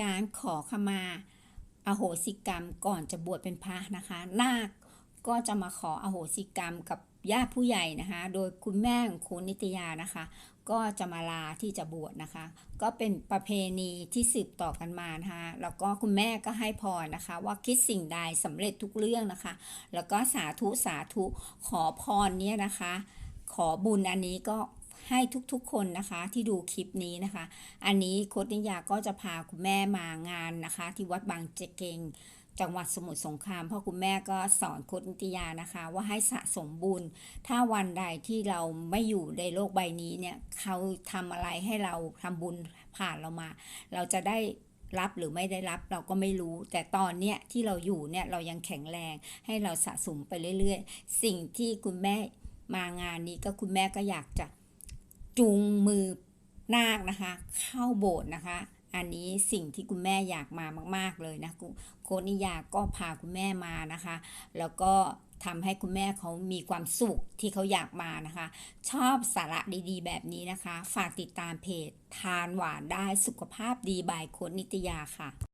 การขอขมาอโหสิกรรมก่อนจะบวชเป็นพระนะคะนาคก็จะมาขออโหสิกรรมกับญาติผู้ใหญ่นะคะ โดยคุณแม่ของคุณนิตยานะคะ ก็จะมาลาที่จะบวชนะคะ ก็เป็นประเพณีที่สืบต่อกันมานะคะแล้วก็คุณแม่ก็ให้พรนะคะ ว่าคิดสิ่งใดสำเร็จทุกเรื่องนะคะ แล้วก็สาธุสาธุขอพรเนี้ยนะคะ ขอบุญอันนี้ก็ ให้ทุกๆคนนะคะที่ดูคลิปนี้นะคะ อันนี้โคดนิยาก็จะพาคุณแม่มางานนะคะ ที่วัดบางเจเกงจังหวัดสมุทรสงครามเพราะคุณแม่ก็สอนโคดนิตยานะคะ ว่าให้สะสมบุญ ถ้าวันใดที่เราไม่อยู่ในโลกใบนี้เนี่ยเขาทำอะไรให้เราทำบุญผ่านเรามา เราจะได้รับหรือไม่ได้รับเราก็ไม่รู้ แต่ตอนเนี้ยที่เราอยู่เนี่ยเรายังแข็งแรงให้เราสะสมไปเรื่อย ๆ สิ่งที่คุณแม่มางานนี้ก็คุณแม่ก็อยากจะ จูงมือนาคนะคะ เข้าโบสถ์นะคะ อันนี้สิ่งที่คุณแม่อยากมามาก ๆเลยนะโคนิยาก็พาคุณแม่มานะคะ แล้วก็ทำให้คุณแม่เขามีความสุขที่เขาอยากมานะคะ ชอบสาระดีๆ แบบนี้นะคะ ฝากติดตามเพจ ทานหวานได้สุขภาพดีบายโคนิตยาค่ะ